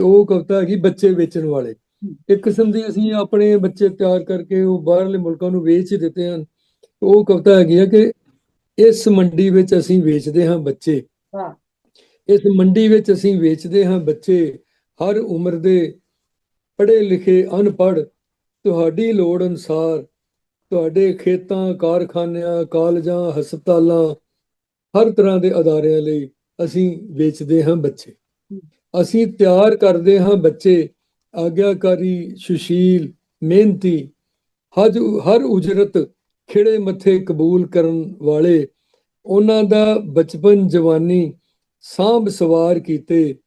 ਉਹ ਕਵਿਤਾ ਹੈਗੀ ਬੱਚੇ ਵੇਚਣ ਵਾਲੇ। ਇੱਕ ਕਿਸਮ ਦੀ ਅਸੀਂ ਆਪਣੇ ਬੱਚੇ ਤਿਆਰ ਕਰਕੇ ਉਹ ਬਾਹਰਲੇ ਮੁਲਕਾਂ ਨੂੰ ਵੇਚ ਹੀ ਦਿੱਤੇ ਹਨ। ਉਹ ਕਵਿਤਾ ਹੈਗੀ ਹੈ ਕਿ ਇਸ ਮੰਡੀ ਵਿੱਚ ਅਸੀਂ ਵੇਚਦੇ ਹਾਂ ਬੱਚੇ। ਵਾਹ ਇਸ ਮੰਡੀ ਵਿੱਚ ਅਸੀਂ ਵੇਚਦੇ ਹਾਂ ਬੱਚੇ। ਹਰ ਉਮਰ ਦੇ ਪੜ੍ਹੇ ਲਿਖੇ ਅਨਪੜ੍ਹ। ਤੁਹਾਡੀ ਲੋੜ ਅਨੁਸਾਰ ਤੁਹਾਡੇ ਖੇਤਾਂ ਕਾਰਖਾਨਿਆਂ ਕਾਲਜਾਂ ਹਸਪਤਾਲਾਂ ਹਰ ਤਰ੍ਹਾਂ ਦੇ ਅਦਾਰਿਆਂ ਲਈ ਅਸੀਂ ਵੇਚਦੇ ਹਾਂ ਬੱਚੇ। ਅਸੀਂ ਤਿਆਰ ਕਰਦੇ ਹਾਂ ਬੱਚੇ। ਆਗਿਆਕਾਰੀ, ਸੁਸ਼ੀਲ, ਮਿਹਨਤੀ, ਹਜ, ਹਰ ਉਜਰਤ ਖਿੜੇ ਮੱਥੇ ਕਬੂਲ ਕਰਨ ਵਾਲੇ, ਉਹਨਾਂ ਦਾ ਬਚਪਨ ਜਵਾਨੀ ਸਾਂਭ ਸਵਾਰ ਕੀਤੇ।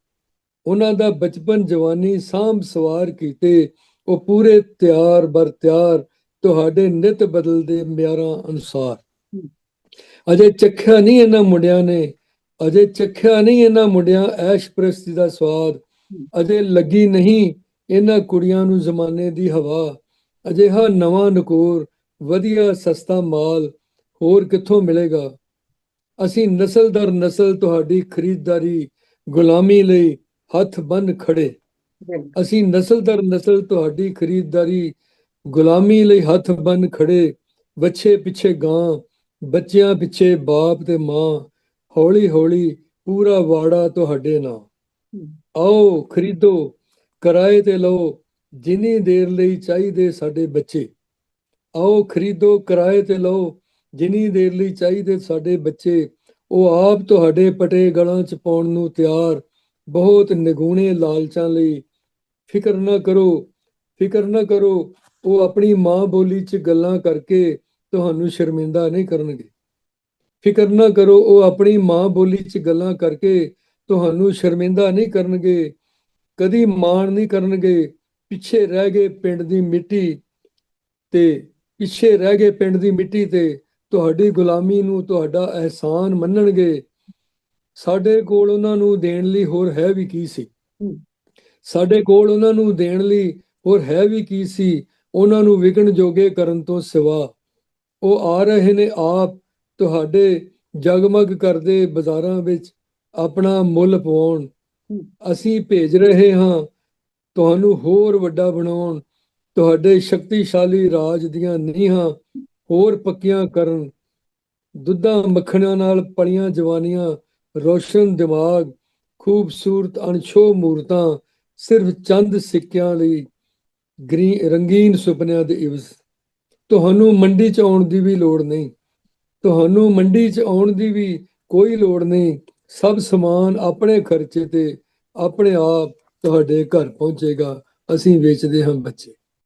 ਉਹਨਾਂ ਦਾ ਬਚਪਨ ਜਵਾਨੀ ਸਾਂਭ ਸਵਾਰ ਕੀਤੇ। ਉਹ ਪੂਰੇ ਤਿਆਰ ਬਰ ਤਿਆਰ ਤੁਹਾਡੇ ਨਿਤ ਬਦਲਦੇ ਮਿਆਰਾਂ ਅਨੁਸਾਰ। ਅਜੇ ਚੱਖਿਆ ਨਹੀਂ ਇਹਨਾਂ ਮੁੰਡਿਆਂ ਨੇ ਅਜੇ ਚੱਖਿਆ ਨਹੀਂ ਇਹਨਾਂ ਮੁੰਡਿਆਂ ਐਸ਼ ਪ੍ਰਸਤੀ ਦਾ ਸਵਾਦ। ਅਜੇ ਲੱਗੀ ਨਹੀਂ ਇਹਨਾਂ ਕੁੜੀਆਂ ਨੂੰ ਜ਼ਮਾਨੇ ਦੀ ਹਵਾ। ਅਜਿਹਾ ਨਵਾਂ ਨਕੋਰ, ਵਧੀਆ ਸਸਤਾ ਮਾਲ ਹੋਰ ਕਿੱਥੋਂ ਮਿਲੇਗਾ? ਅਸੀਂ ਨਸਲ ਦਰ ਨਸਲ ਤੁਹਾਡੀ ਖਰੀਦਦਾਰੀ ਗੁਲਾਮੀ ਲਈ ਹੱਥ ਬੰਨ ਖੜੇ ਅਸੀਂ ਨਸਲ ਦਰ ਨਸਲ ਤੁਹਾਡੀ ਖਰੀਦਦਾਰੀ ਗੁਲਾਮੀ ਲਈ ਹੱਥ ਬੰਨ ਖੜੇ ਬੱਚੇ ਪਿੱਛੇ ਗਾਂ, ਬੱਚਿਆਂ ਪਿੱਛੇ ਬਾਪ ਤੇ ਮਾਂ। ਹੌਲੀ ਹੌਲੀ ਪੂਰਾ ਵਾੜਾ ਤੁਹਾਡੇ ਨਾਲ ਆਓ, ਖਰੀਦੋ, ਕਿਰਾਏ ਤੇ ਲਓ, ਜਿੰਨੀ ਦੇਰ ਲਈ ਚਾਹੀਦੇ ਸਾਡੇ ਬੱਚੇ। ਆਓ, ਖਰੀਦੋ, ਕਿਰਾਏ ਤੇ ਲਓ, ਜਿੰਨੀ ਦੇਰ ਲਈ ਚਾਹੀਦੇ ਸਾਡੇ ਬੱਚੇ। ਉਹ ਆਪ ਤੁਹਾਡੇ ਪਟੇ ਗਲਾਂ ਚ ਪਾਉਣ ਨੂੰ ਤਿਆਰ। ਬਹੁਤ ਨਿਗੂਣੇ ਲਾਲਚਾਂ ਲਈ ਫਿਕਰ ਨਾ ਕਰੋ, ਫਿਕਰ ਨਾ ਕਰੋ। ਉਹ ਆਪਣੀ ਮਾਂ ਬੋਲੀ ਚ ਗੱਲਾਂ ਕਰਕੇ ਤੁਹਾਨੂੰ ਸ਼ਰਮਿੰਦਾ ਨਹੀਂ ਕਰਨਗੇ। ਫਿਕਰ ਨਾ ਕਰੋ, ਉਹ ਆਪਣੀ ਮਾਂ ਬੋਲੀ ਚ ਗੱਲਾਂ ਕਰਕੇ ਤੁਹਾਨੂੰ ਸ਼ਰਮਿੰਦਾ ਨਹੀਂ ਕਰਨਗੇ, ਕਦੀ ਮਾਣ ਨਹੀਂ ਕਰਨਗੇ। ਪਿੱਛੇ ਰਹਿ ਗਏ ਪਿੰਡ ਦੀ ਮਿੱਟੀ ਤੇ, ਪਿੱਛੇ ਰਹਿ ਗਏ ਪਿੰਡ ਦੀ ਮਿੱਟੀ ਤੇ, ਤੁਹਾਡੀ ਗੁਲਾਮੀ ਨੂੰ ਤੁਹਾਡਾ ਅਹਿਸਾਨ ਮੰਨਣਗੇ। ਸਾਡੇ ਕੋਲ ਉਹਨਾਂ ਨੂੰ ਦੇਣ ਲਈ ਹੋਰ ਹੈ ਵੀ ਕੀ ਸੀ? ਸਾਡੇ ਕੋਲ ਉਹਨਾਂ ਨੂੰ ਦੇਣ ਲਈ ਹੋਰ ਹੈ ਵੀ ਕੀ ਸੀ? ਉਹਨਾਂ ਨੂੰ ਵਿਕਣ ਜੋਗੇ ਕਰਨ ਤੋਂ ਸਿਵਾ। ਉਹ ਆ ਰਹੇ ਨੇ ਆਪ। ਤੁਹਾਡੇ ਜਗਮਗ ਕਰਦੇ ਬਾਜ਼ਾਰਾਂ ਵਿੱਚ ਆਪਣਾ ਮੁੱਲ ਪਵਾਉਣ। ਅਸੀਂ ਭੇਜ ਰਹੇ ਹਾਂ ਤੁਹਾਨੂੰ ਹੋਰ ਵੱਡਾ ਬਣਾਉਣ। ਤੁਹਾਡੇ ਸ਼ਕਤੀਸ਼ਾਲੀ ਰਾਜ ਦੀਆਂ ਨੀਹਾਂ ਹੋਰ ਪੱਕੀਆਂ ਕਰਨ। ਦੁੱਧਾਂ ਮੱਖਣਾਂ ਨਾਲ ਪਲੀਆਂ ਜਵਾਨੀਆਂ ਰੋਸ਼ਨ ਦਿਮਾਗ ਖੂਬਸੂਰਤ ਅਣਛੋ ਮੂਰਤਾਂ ਸਿਰਫ ਚੰਦ ਸਿੱਕਿਆਂ ਲਈ ਰੰਗੀਨ ਸੁਪਨਿਆਂ ਦੇ ਇਵਜ਼। ਤੁਹਾਨੂੰ ਮੰਡੀ 'ਚ ਆਉਣ ਦੀ ਵੀ ਲੋੜ ਨਹੀਂ। ਤੁਹਾਨੂੰ ਮੰਡੀ 'ਚ ਆਉਣ ਦੀ ਵੀ ਕੋਈ ਲੋੜ ਨਹੀਂ। ਸਭ ਸਮਾਨ ਆਪਣੇ ਖਰਚੇ ਤੇ ਆਪਣੇ ਆਪ ਤੁਹਾਡੇ ਘਰ ਪਹੁੰਚੇਗਾ। ਅਸੀਂ ਵੇਚਦੇ ਹਾਂ ਬੱਚੇ।